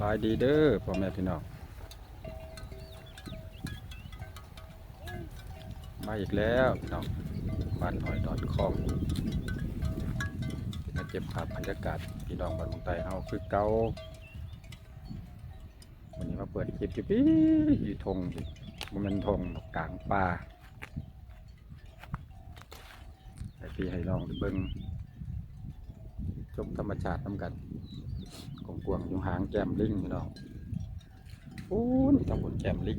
บายดีเด้อพ่อแม่พี่น้องมาอีกแล้วพี่น้องบ้านหอยดอนคองมาเก็บภาพบรรยากาศพี่น้องบ้านมงไทยเฮาคือเก่าวันนี้มาเปิดคลิปอยู่พี่อยู่ทงมันเป็นทงกลางป่าให้พี่ให้น้องได้เบิ่งชมธรรมชาติน้ำกัน กวางอยู่หางแก้มลิงพี่น้องโอ้นตำบลแก้มลิง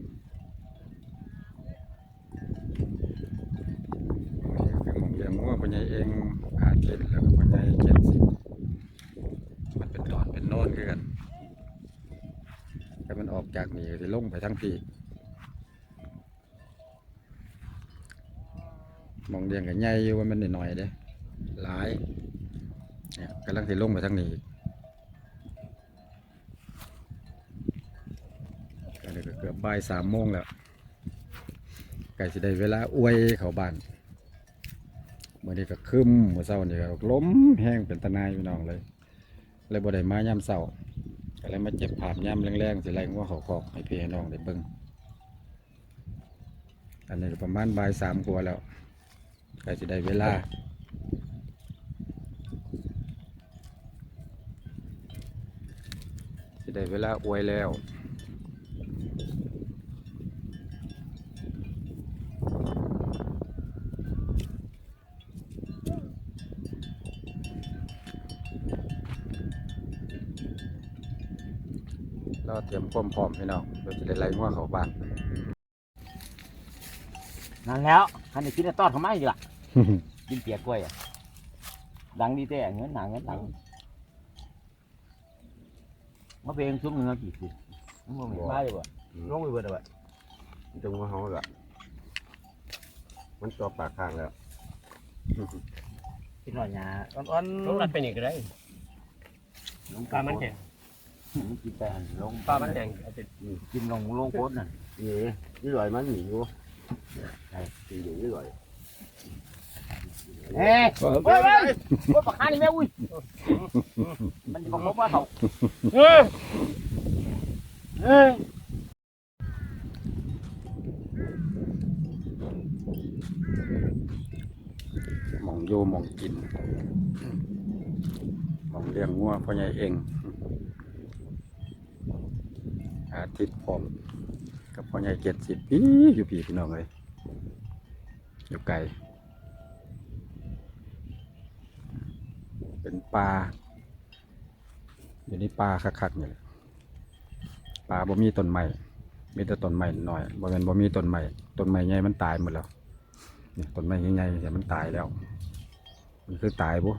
คือมองเลี้ยงงัวปัญญาเองอาเจ็ดแล้วก็ปัญญาเจ็ดสิบมันเป็นตอนเป็นโน่นคือกันถ้ามันออกจากนี่จะลงไปทั้งปีมองเลี้ยงกับใหญ่อยู่ว่ามันหน่อยๆเด้หลายเนี่ยกำลังสิลงไปทั้งนี้ อีกก็เลยก็เกือบบ่ายสามโมงแล้วใกล้สิได้เวลาอวยเขาบ้านเมื่อนี้ก็คึมเมื่อเช้านี่ก็ล้มแห้งเป็นตะนายพี่น้องเลย เลยบ่ได้มายามเช้าก็เลยมาเจ็บภาพยามแรงๆสิไล่งัวเขาคอกให้พี่ให้น้องได้เบิ่งอันนี้ก็ประมาณบ่ายสามกว่าแล้วใกล้สิได้เวลาสิได้เวลาอวยแล้ว เราเตรียมความพร้อมพี่น้องเราจะได้ไล่งัวเขาบ้านนั่นแล้วคันนี้กินแต่ตอดเขาไม่ดีล่ะกินเปียกกล้วยอะดังดีแต่เงินหนาเงินดังมาเป็นซุ้มเงินกี่สิมันบ่มีบ้าเลยบ่ลงไปเบิดเลยจังว่าเขาละมันตัวปากข้างแล้วกินหน่อยหยาอ่อนลงรัดไปนี่ก็ได้ๆลงปลามันแห้ง มันกินไปหันลงปลามันแห้งอาจจะกินลงลงโคตรน่ะนี่นี่ลอยมันหนีอยู่ไอ้ตีอยู่นี่ลอยเฮ้ยเฮ้ยเฮ้ยเฮ้ยปากคานี่แม่อุ้ยมันจะบอกว่าเขาเฮ้ยเฮ้ยหมองอยู่หมองกินหมองเลี้ยงงัวพ่อใหญ่เอง อาทิตย์พร้อมกับพ่อใหญ่เจ็ดสิบปีอยู่พี่พี่น้องเลยอยู่ไกลเป็นปลาอยู่ในปลาคักๆนี่แหละปลาบ่มีต้นไม้มีแต่ต้นไม้น้อยบ่แม่นบ่มีต้นไม้ต้นไม้ใหญ่มันตายหมดแล้วนี่ต้นไม้ใหญ่ๆเนี่ยมันตายแล้ว มันคือตายบุ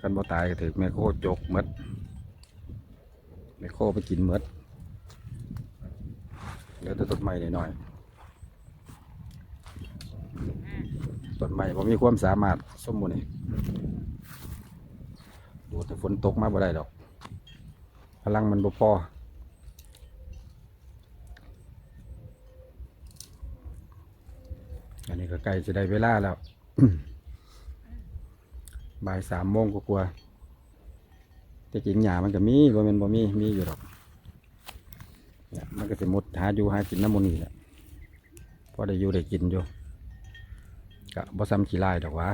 คันบ่ตายก็ถือแม่โคจกหมดแม่โคไปกินหมด เหลือแต่ต้นไม้หน่อยๆต้นไม้ผมมีความสามารถสมมุตินี่ดูแต่ฝนตกมาบ่ได้ดอก พลังมันบ่พออันนี้ก็ใกล้จะได้เวลาแล้วบ่ายสามโมงกว่าๆแต่จริงหยามันก็มีบ่แม่นบ่มีมีอยู่ดอกเนี่ย มันก็สิมุดหาอยู่หากินน้ำมันนี่แหละพอได้อยู่ได้กินอยู่ก็บ่ซ้ำขี้ลายดอกว่า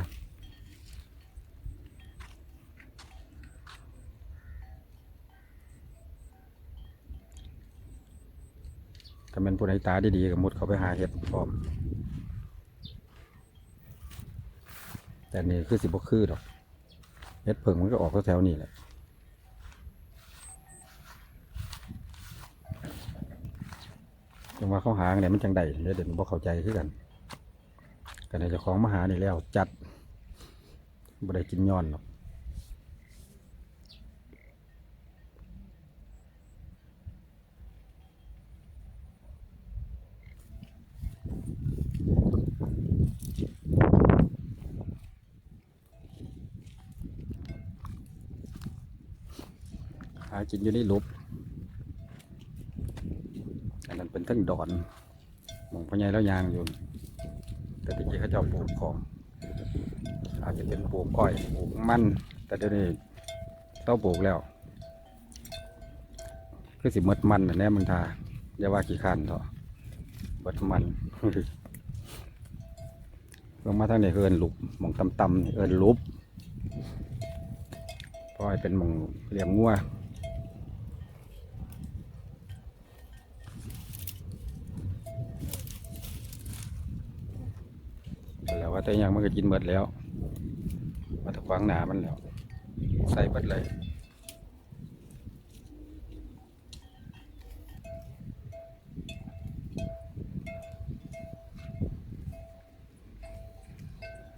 ถ้าเป็นผู้ใดตาดีๆก็มุดเข้าไปหาเห็ดพร้อม แต่นี่คือสิบกคือดอกเฮ็ดเผิงมันก็ออกแถวๆนี่แหละ จังว่าเขาหาเนี่ยมันจังใดเดี๋ยวเดี๋ยวบ่เข้าใจคือกันกันในเจ้าของมาหานี่แล้วจัดบ่ได้กินย้อนหรอกหากินอยู่ในหลุบอันนั้นเป็น ทั้งดอนหมองพญายแล้วยางอยู่ แต่ที่จริงเขาจ้าปลูกของ อาจจะเป็นปลูกอ้อยปลูกมัน แต่เดี๋ยวนี้เต้องปลูกแล้วคือสิมดมันน่ะแน่มึงทาอย่าว่าขี้ขันเถอะเบิดมันเพิ่งมาทางนี้คือเอินลุบหมองตำๆนี่เอินลุบเพราะให้เป็นหมองเลี้ยงงัว ว่าแต่ยังมันก็กินเบิดแล้วมาตะขวางหนามันแล้ว ใส่บิดเลย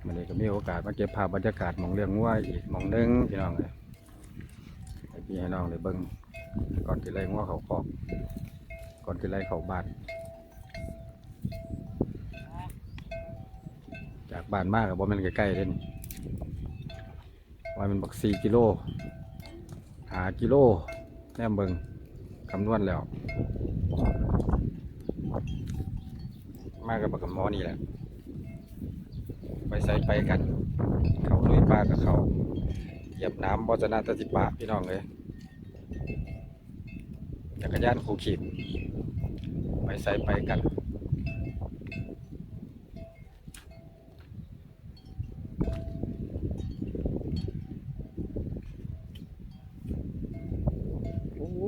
มันเลยก็มีโอกาสมาเก็บภาพบรรยากาศมองเรื่องงัวอีกมองหนึงพี่น้องเลยให้พี่ให้น้องเลยเบิ้งก่อนที่ไรงัวเขาคอกก่อนที่ไรเขาบ้าน จากบ้านมากกับบ่แมันใกล้ๆเด่นว่ามันบักสี่กิโลหากิโลแนมเบิงคำนวณแล้ว มากกับบักกับหมอนี่แหละ ไปใส่ไปกัน เขาลุยปลากับเขาเหยียบน้ำบอจนาตติปะพี่น้องเลยจักรยานคูขีดไปใส่ไปกัน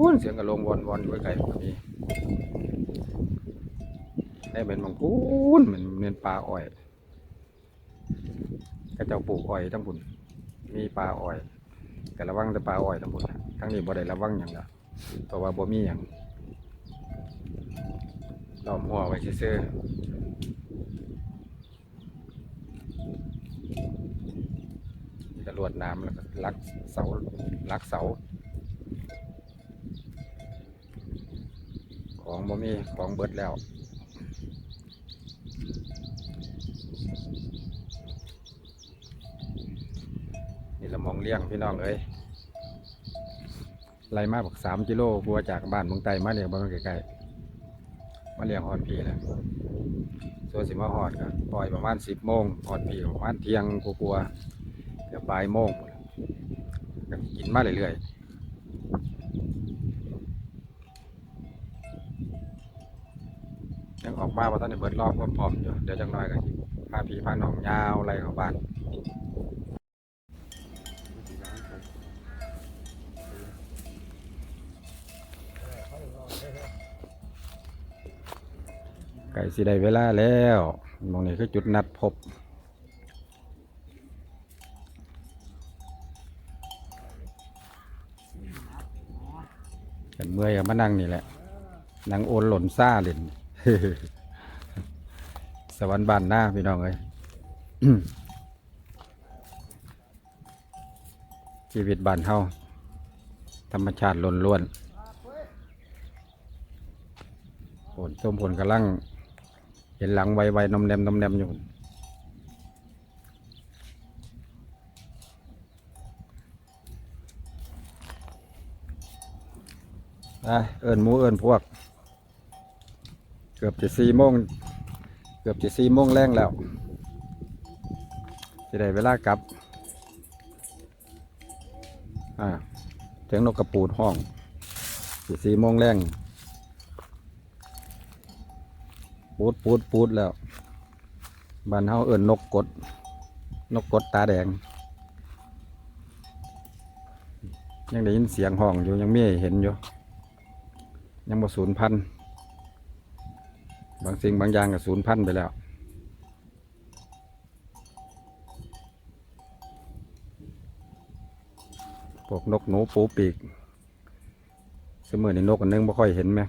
โอ้ย เสียงกระลงวอนวอนอยู่ไกลๆแบบนี้ได้เป็นมังคูนเหมือนเนียนปลาอ้อยก็เจ้าปลูกอ้อยทั้งบุญมีปลาอ้อย แต่ระวังแต่ปลาอ้อยทั้งบุญน่ะทั้งนี้บ่ได้ระวังอย่างละเพราะว่าบ่มีอย่างล้อมหัวไว้ซื่อๆมีกระลวดน้ำแล้วก็ลักเสาลักเสา ของบ่มีของเบิดแล้วนี่ละมองเลี้ยงพี่น้องเอ้ยไล่มาบอกสามกิโลบัวจากบ้านเมืองไตมาเนี่ยงบ้านใกล้ๆมาเลี้ยงหอดพีแหละส่วนสิมาหอดก็ปล่อยประมาณสิบโมงหอดพีประมาณเที่ยงกลัวๆเดี๋ยวบ่ายโมงกินมาเรื่อยๆยังออก มาว่าตอนนี้เบิดรอบพร้อมอยู่เดี๋ยวจังน้อยก็สิพาพี่พาน้องยาวไล่เข้าบ้านไก่สิได้เวลาแล้วมองนี่คือจุดนัดพบกันเมื่อยก็มานั่งนี่แหละนั่งโอนหล่นซ่าเล่น สวรรค์บ้านหน้าพี่น้องเอ้ยชีวิตบ้านเฮาธรรมชาติล้วนๆผลส้มผลกำลัง เห็นหลังไวๆนมแนมนมแนมอยู่ไปเอิญมูเอิญพวก เกือบจะสี่โมง กือบจะสี่โมงแรงแล้วจะได้เวลากลับ อ่าเสียงนกกระปูดห้องจะสี่โมงแรงปูดปูดปูดแล้วบ้านเฮาเอิ้นนกกด นกกดตาแดง ยังได้ยินเสียงห้องอยู่ยังไม่เห็นอยู่ ยังบ่สูญพันธุ์ บางสิ่งบางอย่างก็สูญพันธุ์ไปแล้ว พวกนกหนูปูปีกเสมอนี่นกอันนึงบ่ค่อยเห็นไหม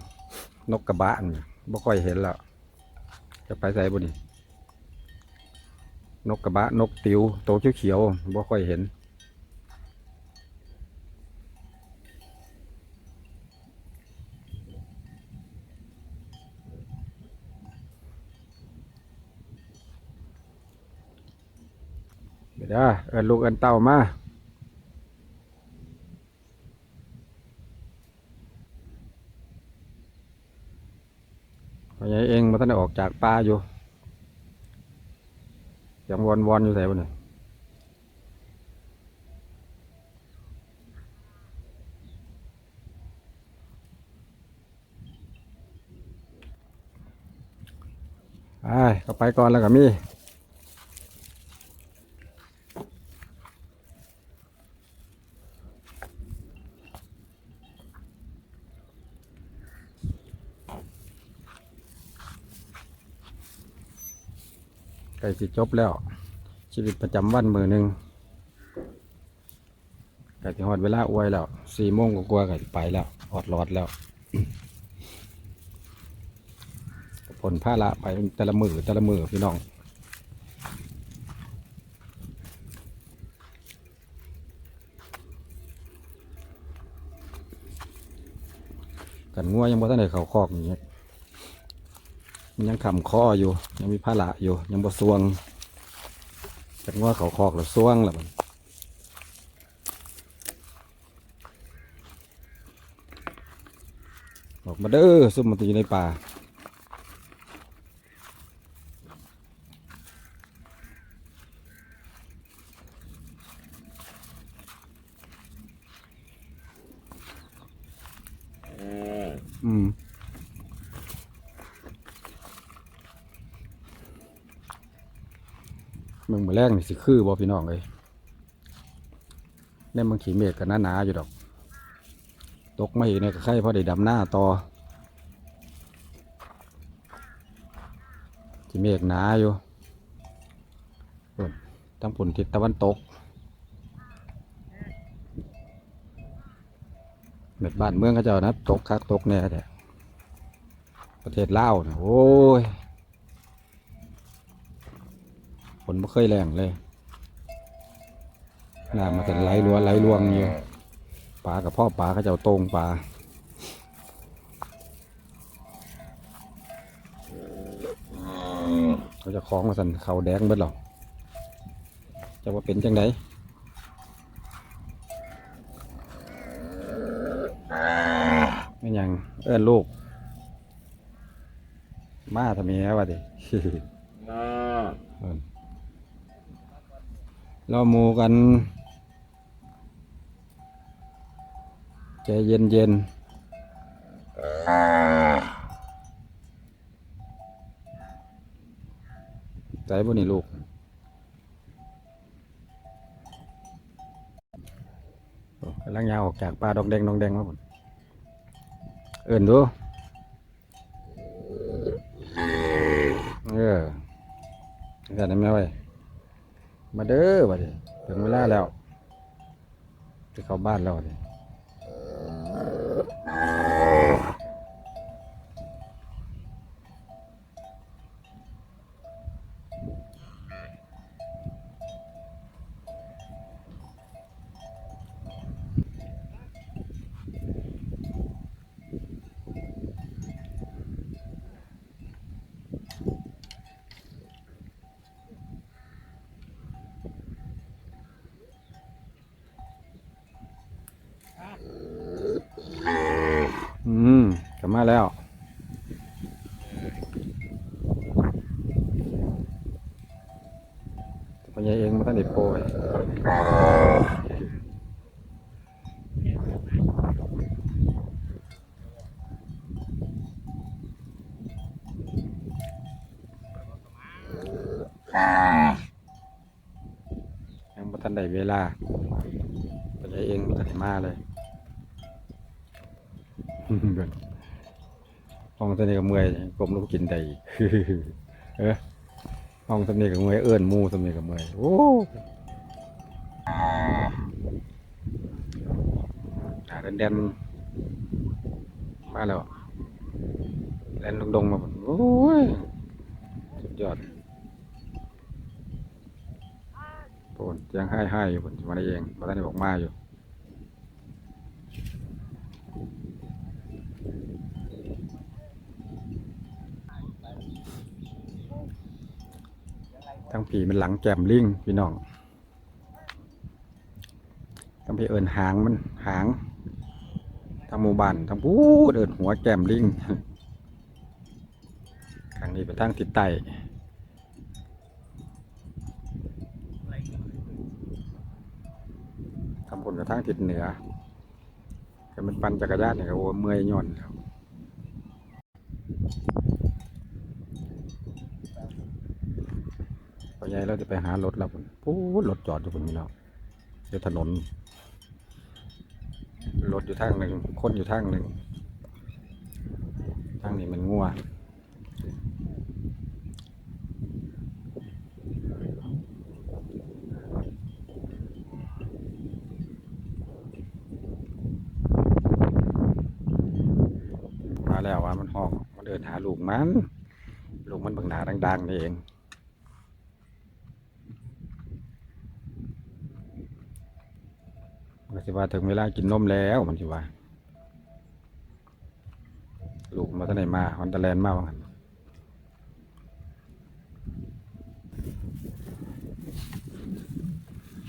นกกระบะนี่บ่ค่อยเห็นแล้ว จะไปใส่บุนี่นกกระบะนกติวโตวเขียวๆบ่ค่อยเห็น เด้อเอินลูกเอินเต่ามาพ่อใหญ่เองมาท่านออกจากป่าอยู่ยังวนวนอยู่ใส่บนนี่ไปไปก่อนแล้วก็มี่ ใกล้สิจบแล้ว ชีวิตประจำวันมือหนึ่งใกล้สิฮอดเวลาอวยแล้วสี่โมงกว่าๆก็สิไปแล้วออดรอดแล้วผลผ้าละไปแต่ละมือแต่ละมือพี่น้องกันงัวยังบ่ทันได้เขาคอกอย่างเงี้ย มันยังขำคออยู่ ยังมีผ้าละอยู่ ยังบ่สวงกันงัวเข้าคอกแล้วสวงแล้วมันออกมาเด้อซุ่มมันอยู่ในป่าอืมมึ งมาแรกนี่สิคือบ่พี่น้องเลยเนี่ยมันขี่เมฆกันหนาๆอยู่ดอก ตกมาอีกเนี่ยก็ใครพอได้ดำหน้าต่อขี่เมฆหนาอยู่ทั้งผุนทิศตะวันตกเม็ดบ้านเมืองเขาเจ้านะตกคักตกแน่แต่ประเทศลาวนะโอ้ย นไม่เคยแรงเลยน้ำมันจะไหลรัวไหลรวงอยู่ปลากับพ่อปลาเขาเจ้าตรงปลาเขาจะคล้องมาสันเขาแดงเบิดหรอจะว่าเป็นจังไดไม่ยังเอิ้นลูก มาทำไมวะดิ เราหมูกันใจเย็นเย็นๆใจบุนี่ลูกโอ้กำลังยาวออกจากปลาดอกแดงดอกแดงมาผมเอิ่นดู เออกันได้ไหมไว้ มาเด้อบัดนี้ถึงเวลาแล้วจะเข้าบ้านแล้วเดนี้อมกลับมาแล้ว พญาเองมาตั้งแต่โปรย ยังมาทันได้เวลาพญาเองมาทันได้มาเลยห้องตอนนี้ก็เมื่อยกลมลูกกินได้เออห้องตอนนี้ก็เมื่อยเอื้อนมูตอนนี้ก็เมื่อยโอ้หาแดนแดนมาแล้วแดนดงๆมาโอ้ยสุดยอด โปนยังให้ให้อยู่ผมมาได้เองมาได้บอกมาอยู่ทั้งผีมันหลังแกมลิงพี่น้องทั้งผีเอินหางมันหางทั้งหมู่บ้านทั้งปูดเอินหัวแกมลิงข้างนี้เป็นทางทิศใต้ ทำผลกับทางทิศเหนือก็มันปั่นจักรยานเนี่ยโอ้เมื่อยย่อนแล้วใหญ่เราจะไปหารถแล้วพุ่นปู๊ดรถจอดอยู่บนนี้แล้วเดี๋ยวถนนรถอยู่ทางหนึ่งคนอยู่ทางหนึ่งทางนี้มันงัว มาแล้วว่ามันห้องมันเดินหาลูกมันลูกมันบังหนาดังๆนี่เองมันสิว่าถึงเวลากินนมแล้วมันสิว่า ลูกมาตั้งไหนมามันตะแลนมาว่างั้น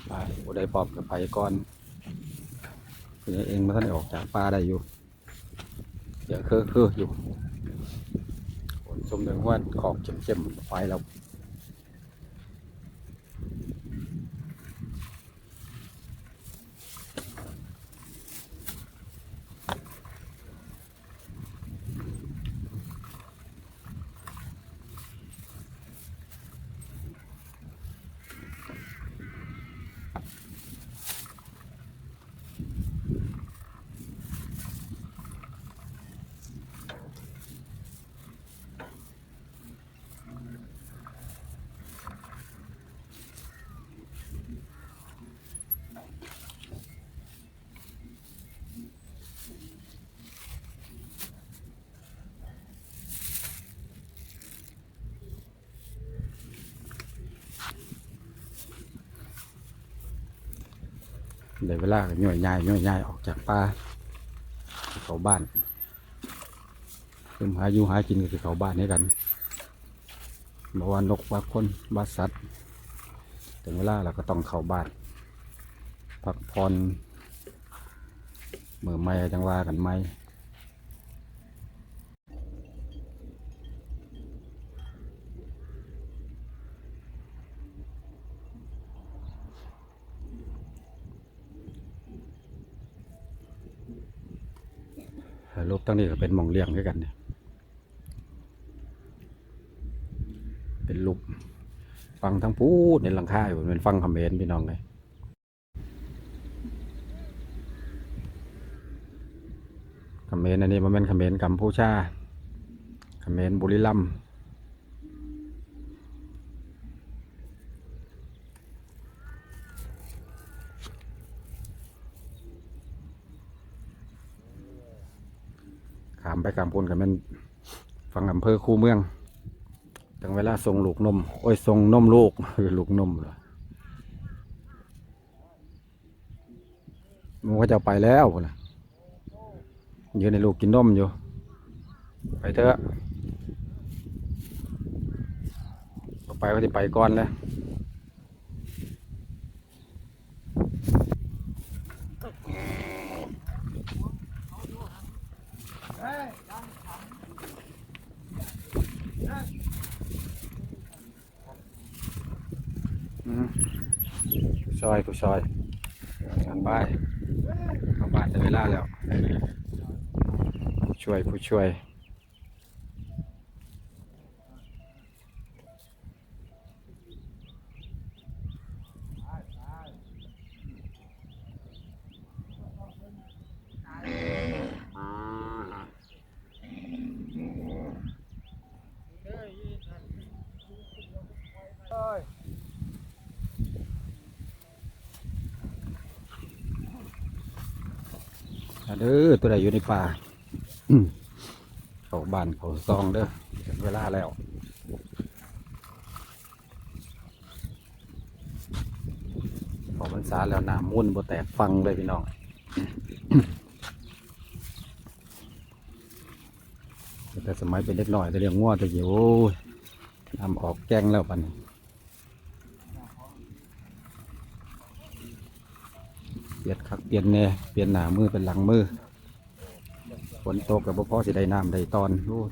ไปบ่ได้ปอบกับไปก่อนเอเองมาตั้งไหนออกจากป่าได้อยู่เดี๋ยวคือคืออยู่ สมเด็จว่าขอบเข้มๆไฟเรา เดี๋ยวเวลาก็ย่อยย่ายย่อยย่ายออกจากป่าเขาบ้านเพิ่มหาอยู่หากินก็คือเขาบ้านให้กันบาว่านกว่าคนบาสัตว์ถึงเวลาเราก็ต้องเข้าบ้านพักผ่อนเมื่อไม่จังว่ากันไหม รูปตั้งนี้ก็เป็นมองเลี้ยงด้วยกันเนี่ยเป็นรูปฟังทั้งพูดในหลังคาอยู่เป็นฟังคอมเมนต์พี่น้องเลยคอมเมนต์อันนี้มันเป็นคอมเมนต์กัมพูชาคอมเมนต์บุรีรัมย์ ไปกลางพูนกับเป็นฟังอำเภอคูเมืองถึงเวลาส่งลูกนม โอ้ยส่งนมลูกคือลูกนมเหรอมันก็จะไปแล้วนนะยืนในลูกกินนมอยู่ ไปเถอะ ไปก็จะไปก่อนแล้ว อืมผู้ ซอยผู้ซอยกลับบ้านเข้าบ้านได้เวลาแล้วผู้ช่วยผู้ช่วยมา เด้อตัวใดอยู่ในป่าอืมเขาบ้านเขาซองเด้อถึงเวลาแล้วพอมันสาแล้วน้ำมุ่นบ่แตกฟังเลยพี่น้องแต่สมัยเป็นเด็กน้อยแต่เลี้ยงงัวแต่เกี่ยวโอ้ยทำออกแกงแล้วปันนี้เปลี่ยนเนี่ยนแน่เปลี่ยนหน้ามือเป็นหลังมือฝนตกกับพ่อสิได้น้ำได้ตอนโอ้ย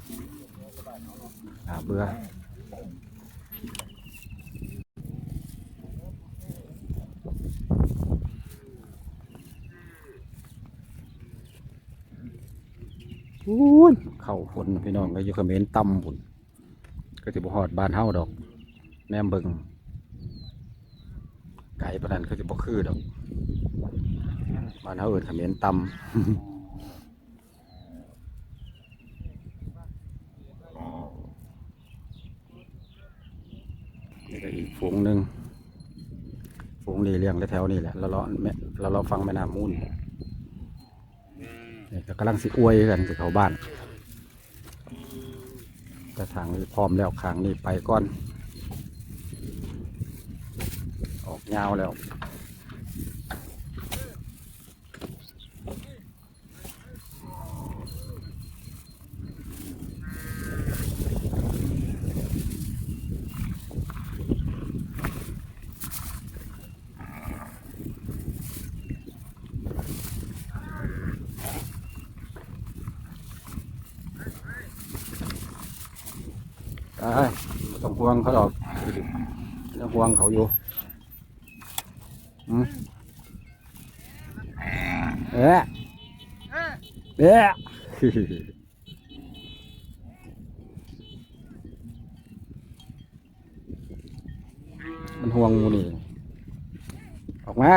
น่าเบื่ออู้ยเข่าฝนพี่น้องก็อยู่เขมรต่ำบุญก็สิบหอดบานเฮาดอกแนมเบิงายปานนั้นคือสิบ่คือดอก บ้านเฮาเอิ้นเขมรตำนี่ก็อีกฝูงหนึ่งฝูงนี้เลี้ยงแถวๆนี่แหละเราเลาะแม่เราเลาะฟังแม่น้ำมูลนี่ก็กำลังสิอวยกันสิเขาบ้านแต่ทางนี้พร้อมแล้วขางนี้ไปก่อน ออกยาวแล้ว ได้ไม่ต้อง ห่วงเขาหรอกไม่ต้องห่วงเขาอยู่อืมเอ๊ะเอ๊ะมันห่วงงูนี่ออกมา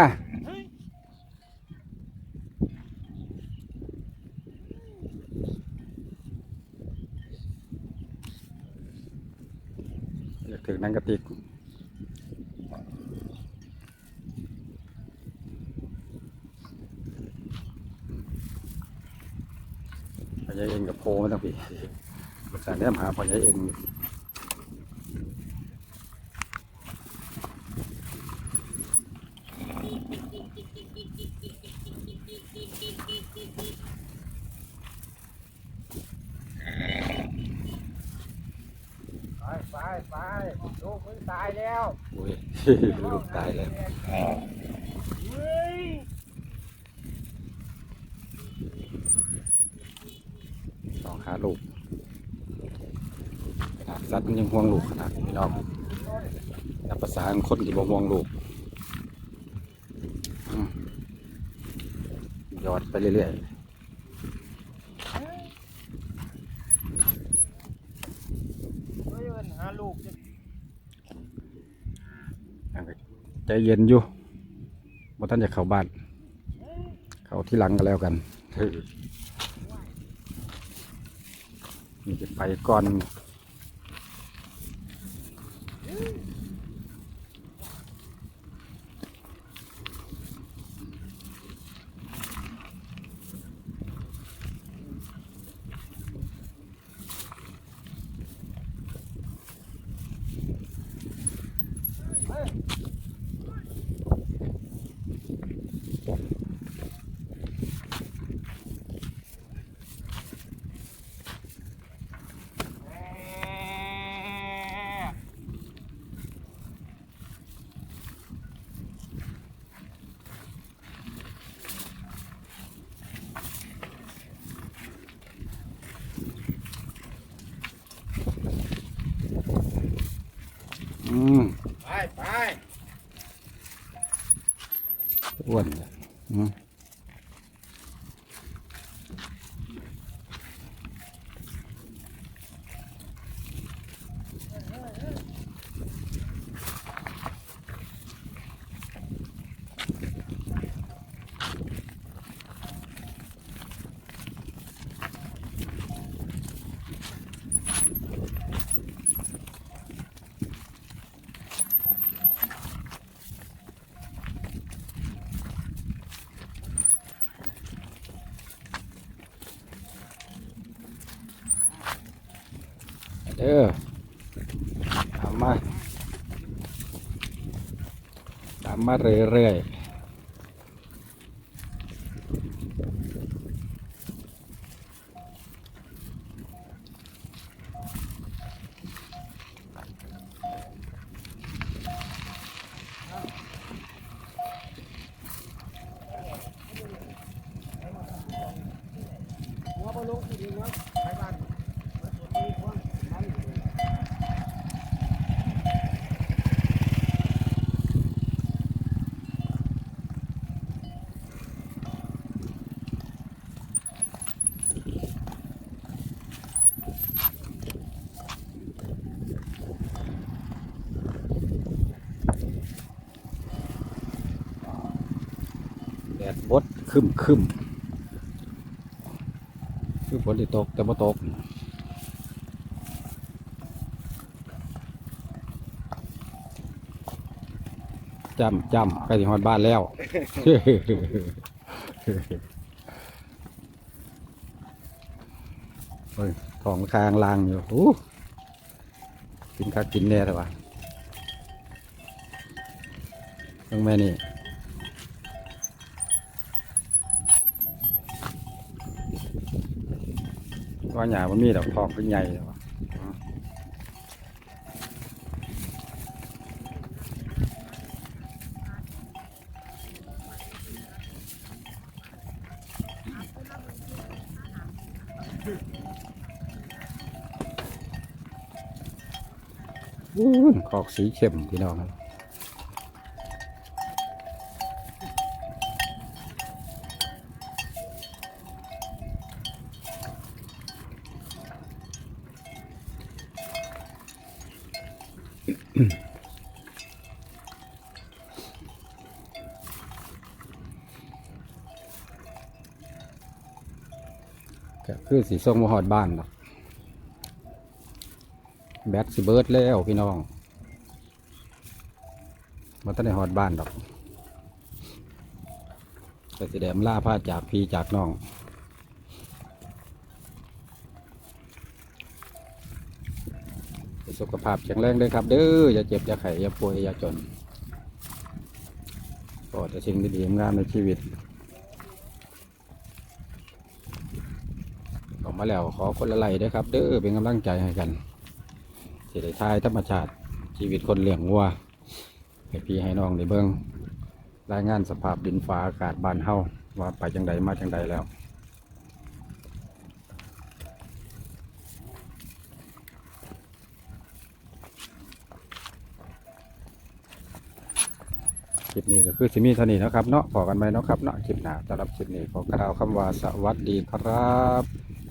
อยากถึงนังกระติพญาเองกับโพไม่ต้องพี่สารเนี้ยหาพญาเองอยู่ ไปไปไปลูกมึงตายแล้ว อุ้ย ลูกตายแล้วสองหาลูกขนาดสัตว์มันยังห่วงลูกขนาดนี้น้องนับภาษาคนที่บ่ห่วงลูกยอดไปเรื่อยๆเฮ้ยมันหาลูกจะ ใจเย็นอยู่บ่ท่านจะเข้าบ้าน เข้าที่หลังกันแล้วกันนี่จะไปก่อน อืม ไปไป อ้วนเลยอืม เออตามมาตามมาเรื่อยๆ ดดบดคึมคึมคือฝนที่ตกแต่บ่ตกจำจำใกล้ถึงฮอดบ้านแล้ว เฮ้ยของคางลางอยู่อู้กินคักกินแน่แต่ว่าเบิ่งแม่นี่ ว่าหยาบ่มีดอกทองเป็นใหญ่แต่ว่าอู้ยขอกสีเข้มพี่น้องก็ คือสีส้มมาหอดบ้านดอกแบตสิเบิร์ดแล้วพี่น้องมาตั้งในหอดบ้านดอกก็สิแดมล่าผ้าจากพี่จากน้องสุขภาพแข็งแรงเลยครับ เด้ออย่าเจ็บ อย่าไข้อย่าป่วย อย่าจนก็จะสิ่งดีๆงามในชีวิตออก มาแล้วขอคนละไลค์ด้วยครับ เด้อเป็นกำลังใจให้กันสิได้ทายธรรมชาติชีวิตคนเลี้ยงวัวให้พี่ให้น้องได้เบิ่งรายงานสภาพดินฟ้าอากาศบ้านเฮาว่าไปจังใดมาจังใดแล้วคลิปนี้ก็คือสิมีเท่านี้นะครับเนาะพอกันไหมเนาะครับเนาะคลิปหน้าสำหรับคลิปนี้ขอกล่าวคำว่าสวัสดีครับ